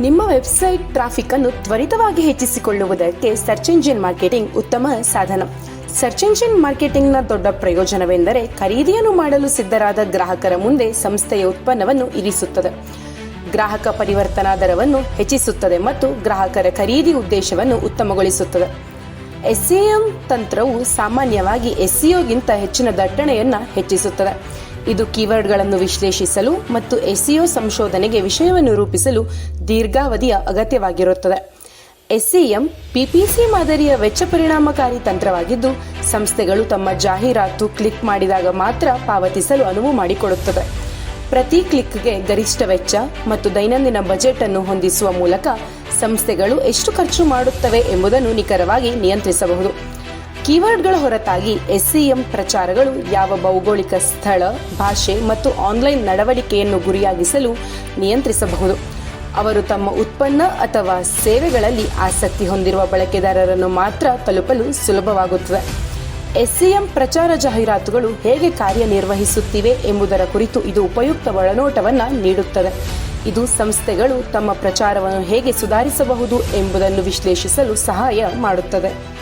ನಿಮ್ಮ website traffic ಅನ್ನು ತ್ವರಿತವಾಗಿ ಹೆಚ್ಚಿಸಿಕೊಳ್ಳುವುದಕ್ಕೆ ಸರ್ಚ್ ಇಂಜಿನ್ ಮಾರ್ಕೆಟಿಂಗ್ ಉತ್ತಮ ಸಾಧನ. ಸರ್ಚ್ ಇಂಜಿನ್ ಮಾರ್ಕೆಟಿಂಗ್ನ ದೊಡ್ಡ ಪ್ರಯೋಜನವೆಂದರೆ ಖರೀದಿಯನ್ನು ಮಾಡಲು ಸಿದ್ಧರಾದ ಗ್ರಾಹಕರ ಮುಂದೆ ಸಂಸ್ಥೆಯ ಉತ್ಪನ್ನವನ್ನು ಇರಿಸುತ್ತದೆ. ಗ್ರಾಹಕ ಪರಿವರ್ತನಾ ದರವನ್ನು ಹೆಚ್ಚಿಸುತ್ತದೆ ಮತ್ತು ಗ್ರಾಹಕರ ಖರೀದಿ ಉದ್ದೇಶವನ್ನು ಉತ್ತಮಗೊಳಿಸುತ್ತದೆ. ಎಸ್ಸಿಎಂ ತಂತ್ರವು ಸಾಮಾನ್ಯವಾಗಿ ಎಸ್ಸಿಒಗಿಂತ ಹೆಚ್ಚಿನ ದಟ್ಟಣೆಯನ್ನು ಹೆಚ್ಚಿಸುತ್ತದೆ. ಇದು ಕೀವರ್ಡ್ಗಳನ್ನು ವಿಶ್ಲೇಷಿಸಲು ಮತ್ತು ಎಸ್ಸಿಒ ಸಂಶೋಧನೆಗೆ ವಿಷಯವನ್ನು ರೂಪಿಸಲು ದೀರ್ಘಾವಧಿಯ ಅಗತ್ಯವಾಗಿರುತ್ತದೆ. ಎಸ್ಸಿಎಂ ಪಿಪಿಸಿ ಮಾದರಿಯ ವೆಚ್ಚ ಪರಿಣಾಮಕಾರಿ ತಂತ್ರವಾಗಿದ್ದು, ಸಂಸ್ಥೆಗಳು ತಮ್ಮ ಜಾಹೀರಾತು ಕ್ಲಿಕ್ ಮಾಡಿದಾಗ ಮಾತ್ರ ಪಾವತಿಸಲು ಅನುವು ಮಾಡಿಕೊಡುತ್ತದೆ. ಪ್ರತಿ ಕ್ಲಿಕ್ಗೆ ಗರಿಷ್ಠ ವೆಚ್ಚ ಮತ್ತು ದೈನಂದಿನ ಬಜೆಟ್ ಅನ್ನು ಹೊಂದಿಸುವ ಮೂಲಕ ಸಂಸ್ಥೆಗಳು ಎಷ್ಟು ಖರ್ಚು ಮಾಡುತ್ತವೆ ಎಂಬುದನ್ನು ನಿಖರವಾಗಿ ನಿಯಂತ್ರಿಸಬಹುದು. ಕೀವರ್ಡ್ಗಳ ಹೊರತಾಗಿ ಎಸ್ಸಿಎಂ ಪ್ರಚಾರಗಳು ಯಾವ ಭೌಗೋಳಿಕ ಸ್ಥಳ, ಭಾಷೆ ಮತ್ತು ಆನ್ಲೈನ್ ನಡವಳಿಕೆಯನ್ನು ಗುರಿಯಾಗಿಸಲು ನಿಯಂತ್ರಿಸಬಹುದು. ಅವರು ತಮ್ಮ ಉತ್ಪನ್ನ ಅಥವಾ ಸೇವೆಗಳಲ್ಲಿ ಆಸಕ್ತಿ ಹೊಂದಿರುವ ಬಳಕೆದಾರರನ್ನು ಮಾತ್ರ ತಲುಪಲು ಸುಲಭವಾಗುತ್ತದೆ. ಎಸ್ಸಿಎಂ ಪ್ರಚಾರ ಜಾಹೀರಾತುಗಳು ಹೇಗೆ ಕಾರ್ಯನಿರ್ವಹಿಸುತ್ತಿವೆ ಎಂಬುದರ ಕುರಿತು ಇದು ಉಪಯುಕ್ತ ಒಳನೋಟವನ್ನು ನೀಡುತ್ತದೆ. ಇದು ಸಂಸ್ಥೆಗಳು ತಮ್ಮ ಪ್ರಚಾರವನ್ನು ಹೇಗೆ ಸುಧಾರಿಸಬಹುದು ಎಂಬುದನ್ನು ವಿಶ್ಲೇಷಿಸಲು ಸಹಾಯ ಮಾಡುತ್ತದೆ.